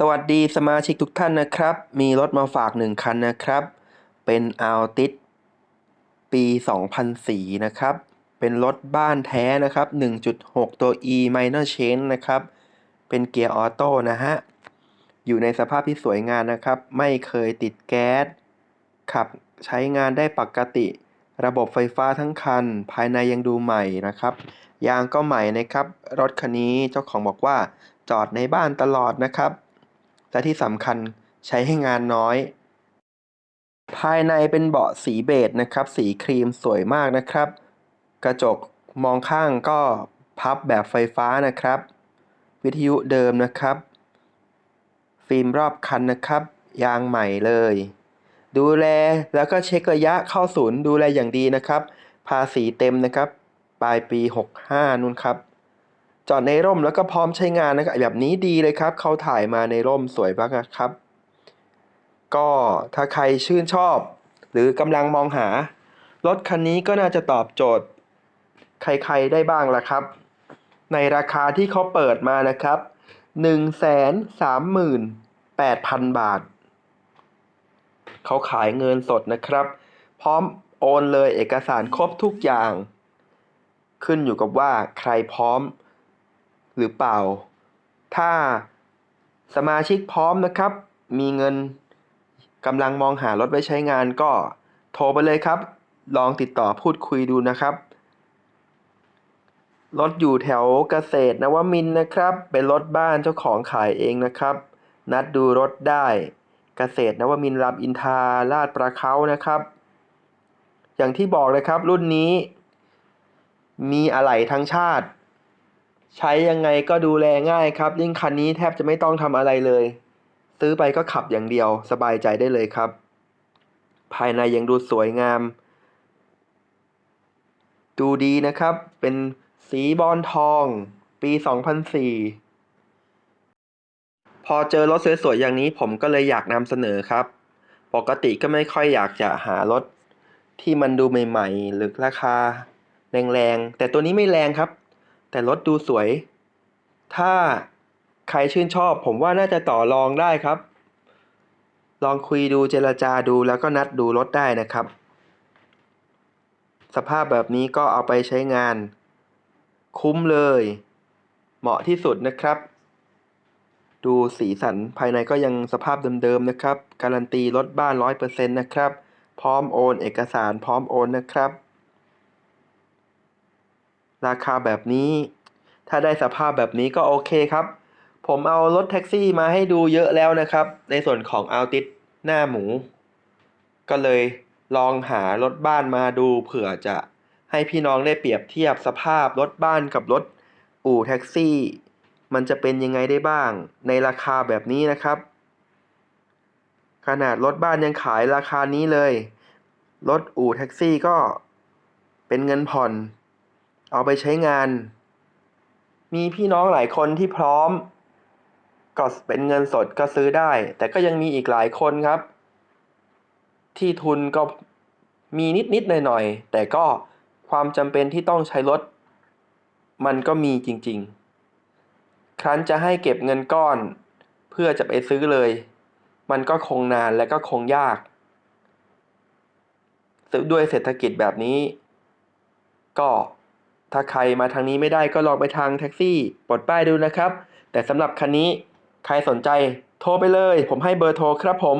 สวัสดีสมาชิกทุกท่านนะครับ มีรถมาฝากหนึ่งคันนะครับ เป็น Altis ปี 2004 นะครับ เป็นรถบ้านแท้นะครับ 1.6 ตัว E minor change นะครับ เป็นเกียร์ออโต้นะฮะ อยู่ในสภาพที่สวยงามนะครับ ไม่เคยติดแก๊ส ขับใช้งานได้ปกติ ระบบไฟฟ้าทั้งคัน ภายในยังดูใหม่นะครับ ยางก็ใหม่นะครับ รถคันนี้เจ้าของบอกว่าจอดในบ้านตลอดนะครับ และที่สำคัญใช้ให้งานน้อย ภายในเป็นเบาะสีเบจนะครับ สีครีมสวยมากนะครับ กระจกมองข้างก็พับแบบไฟฟ้านะครับ วิทยุเดิมนะครับ ฟิล์มรอบคันนะครับ ยางใหม่เลย ดูแลแล้วก็เช็คระยะเข้าศูนย์ดูแลอย่างดีนะครับ ภาษีเต็มนะครับ ปลายปี 65นู่นครับ จอดในร่มแล้วก็พร้อมใช้งานนะครับแบบนี้ดีเลยครับเขาถ่ายมาในร่มสวยมากนะครับ ก็ถ้าใครชื่นชอบ หรือกำลังมองหา รถคันนี้ก็น่าจะตอบโจทย์ ใครๆได้บ้างละครับ ในราคาที่เขาเปิดมานะครับ138,000 บาท เขาขายเงินสดนะครับ พร้อมโอนเลยเอกสารครบทุกอย่าง ขึ้นอยู่กับว่าใครพร้อม หรือเปล่า ถ้าสมาชิกพร้อมนะครับ มีเงินกำลังมองหารถไว้ใช้งานก็โทรไปเลยครับ ลองติดต่อพูดคุยดูนะครับ รถอยู่แถวเกษตรนวมินนะครับ เป็นรถบ้านเจ้าของขายเองนะครับ นัดดูรถได้เกษตรนวมินรามอินทาลาดประเขานะครับ อย่างที่บอกเลยครับรุ่นนี้ มีอะไหล่ทั้งชาติ ใช้ยังไงก็ดูแลง่ายครับ ยิ่งคันนี้แทบจะไม่ต้องทำอะไรเลย ซื้อไปก็ขับอย่างเดียวสบายใจได้เลยครับ ภายในยังดูสวยงาม ดูดีนะครับ เป็นสีบอลทอง ปี 2004 พอเจอรถสวยๆอย่างนี้ผมก็เลยอยากนำเสนอครับ ปกติก็ไม่ค่อยอยากจะหารถที่มันดูใหม่ๆ หรือราคาแรงๆ แต่ตัวนี้ไม่แรงครับ แต่รถดูสวย ถ้าใครชื่นชอบ ผมว่าน่าจะต่อรองได้ครับ ลองคุยดูเจรจาดูแล้วก็นัดดูรถได้นะครับ สภาพแบบนี้ก็เอาไปใช้งาน คุ้มเลย เหมาะที่สุดนะครับ ดูสีสันภายในก็ยังสภาพเดิมๆนะครับ การันตีรถบ้าน 100%นะครับ พร้อมโอน เอกสารพร้อมโอนนะครับ ราคาแบบนี้ ถ้าได้สภาพแบบนี้ก็โอเคครับ ผมเอารถแท็กซี่มาให้ดูเยอะแล้วนะครับ ในส่วนของอัลติสหน้าหมู ก็เลยลองหารถบ้านมาดูเผื่อจะให้พี่น้องได้เปรียบเทียบสภาพรถบ้านกับรถอู่แท็กซี่ มันจะเป็นยังไงได้บ้าง ในราคาแบบนี้นะครับ ขนาดรถบ้านยังขายราคานี้เลย รถอู่แท็กซี่ก็เป็นเงินผ่อน เอาไปใช้งาน มีพี่น้องหลายคนที่พร้อม ก็เป็นเงินสดก็ซื้อได้ แต่ก็ยังมีอีกหลายคนครับ ที่ทุนก็มีนิดๆหน่อยๆแต่ก็ความจำเป็นที่ต้องใช้รถ มันก็มีจริง ๆ ครั้นจะให้เก็บเงินก้อน เพื่อจะไปซื้อเลย มันก็คงนานและก็คงยากด้วยเศรษฐกิจแบบนี้ ก็ ถ้าใครมาทางนี้ไม่ได้ก็ลองไปทางแท็กซี่ปลดป้ายดูนะครับ แต่สำหรับคันนี้ใครสนใจโทรไปเลย ผมให้เบอร์โทรครับผม